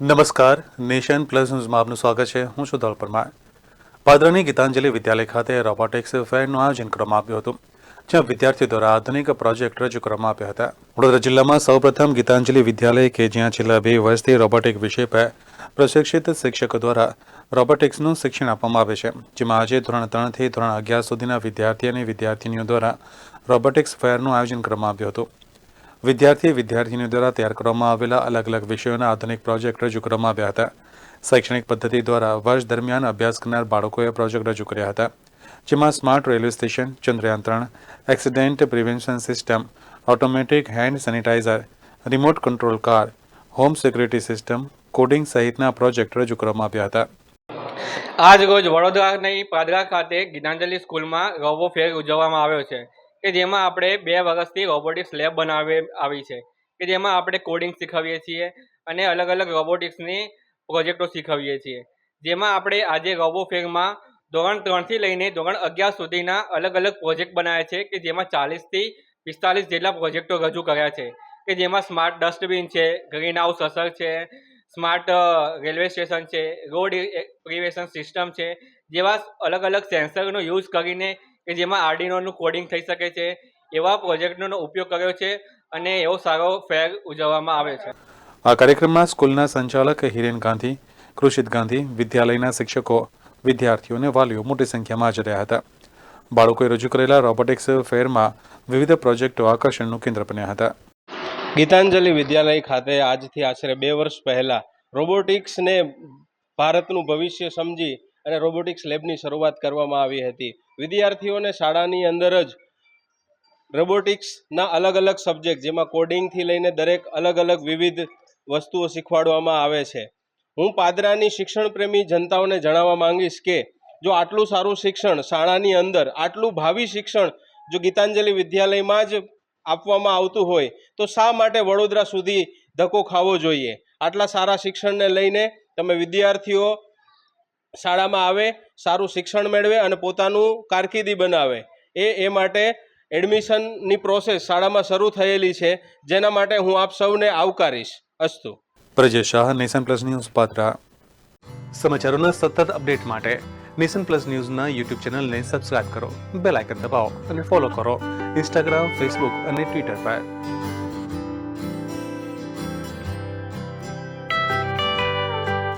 નમસ્કાર. Nation plus ન્યૂઝમાં આપનું સ્વાગત છે. હું છું ધોળ પરમાર. પાદરાની ગીતાંજલિ વિદ્યાલય ખાતે રોબોટિક્સ ફેરનું આયોજન કરવામાં આવ્યું હતું, જ્યાં વિદ્યાર્થીઓ દ્વારા આધુનિક પ્રોજેક્ટ રજૂ કરવામાં આવ્યા હતા. વડોદરા જિલ્લામાં સૌપ્રથમ ગીતાંજલિ વિદ્યાલય કે જ્યાં છેલ્લા બે વર્ષથી રોબોટિક વિષય પર પ્રશિક્ષિત શિક્ષકો દ્વારા રોબોટિક્સનું શિક્ષણ આપવામાં આવે છે, જેમાં આજે ધોરણ ત્રણથી ધોરણ અગિયાર સુધીના વિદ્યાર્થી અને વિદ્યાર્થીનીઓ દ્વારા રોબોટિક્સ ફેરનું આયોજન કરવામાં આવ્યું હતું. વિદ્યાર્થી વિદ્યાર્થીનીઓ દ્વારા તૈયાર કરવામાં આવેલા અલગ અલગ વિષયોના આધુનિક પ્રોજેક્ટ રજૂ કરવામાં આવ્યા હતા. શૈક્ષણિક પદ્ધતિ દ્વારા વર્ષ દરમિયાન અભ્યાસ કરનાર બાળકોએ પ્રોજેક્ટ રજૂ કર્યા હતા. જેમાં સ્માર્ટ રેલવે સ્ટેશન ચંદ્રયાન ત્રણ accident prevention system, automatic hand sanitizer, remote control car, home security system, coding સહિતના પ્રોજેક્ટ રજૂ કરવામાં આવ્યા હતા. આજ રોજ વડોદરાની પાદરા ખાતે ગીતાંજલિ સ્કૂલમાં રવો ફેર ઉજવવામાં આવ્યો છે. કે જેમાં આપણે બે વર્ષથી રોબોટિક્સ લેબ બનાવી આવી છે. કે જેમાં આપણે કોડિંગ શીખવીએ છીએ અને અલગ અલગ રોબોટિક્સની પ્રોજેક્ટો શીખવીએ છીએ. જેમાં આપણે આજે રોબો ફેરમાં ધોરણ ત્રણથી લઈને ધોરણ અગિયાર સુધીના અલગ અલગ પ્રોજેક્ટ બનાવ્યા છે કે જેમાં ચાલીસથી પિસ્તાલીસ જેટલા પ્રોજેક્ટો રજૂ કર્યા છે. કે જેમાં સ્માર્ટ ડસ્ટબિન છે ગ્રીન હાઉસ અસર છે સ્માર્ટ રેલવે સ્ટેશન છે રોડ પ્રિવેશન સિસ્ટમ છે જેવા અલગ અલગ સેન્સરનો યુઝ કરીને કે જેમાં આર્ડિનોનું કોડિંગ થઈ શકે છે એવા પ્રોજેક્ટનો ઉપયોગ કર્યો છે અને એવો સારો ફેર ઉજવવામાં આવે છે. આ કાર્યક્રમમાં સ્કૂલના સંચાલક હિરેન ગાંધી કૃષિત ગાંધી વિદ્યાલયના શિક્ષકો વિદ્યાર્થીઓ અને વાલીઓ મોટી સંખ્યામાં હાજર રહ્યા હતા. બાળકોએ રજૂ કરેલા રોબોટિક્સ ફેરમાં વિવિધ પ્રોજેક્ટો આકર્ષણનું કેન્દ્ર બન્યા હતા. ગીતાંજલિ વિદ્યાલય ખાતે આજથી આશરે બે વર્ષ પહેલાં રોબોટિક્સને ભારતનું ભવિષ્ય સમજી અને રોબોટિક્સ લેબની શરૂઆત કરવામાં આવી હતી. વિદ્યાર્થીઓને શાળાની અંદર જ રોબોટિક્સના અલગ અલગ સબ્જેક્ટ, જેમાં કોડિંગથી લઈને દરેક અલગ અલગ વિવિધ વસ્તુઓ શીખવાડવામાં આવે છે. હું પાદરાની શિક્ષણ પ્રેમી જનતાઓને જણાવવા માંગીશ કે, જો આટલું સારું શિક્ષણ શાળાની અંદર, આટલું ભાવિ શિક્ષણ જો ગીતાંજલિ વિદ્યાલયમાં જ આપવામાં આવતું હોય, તો શા માટે વડોદરા સુધી ધક્કો ખાવો જોઈએ? આટલા સારા શિક્ષણને લઈને તમે વિદ્યાર્થીઓ શાળામાં આવે સારું શિક્ષણ મેળવે અને પોતાનું કારકિર્દી બનાવે. એ એ માટે એડમિશનની પ્રોસેસ શાળામાં શરૂ થયેલી છે જેના માટે હું આપ સૌને આવકારીશ. અસ્તુ. Prajesh Shah Nation Plus News પાત્રા. સમાચારોના સતત અપડેટ માટે નેશન પ્લસ ન્યૂઝના યુટ્યુબ ચેનલને સબસ્ક્રાઇબ કરો બેલ આઇકન દબાવો અને ફોલો કરો. ઇન્સ્ટાગ્રામ ફેસબુક અને ટ્વિટર પર.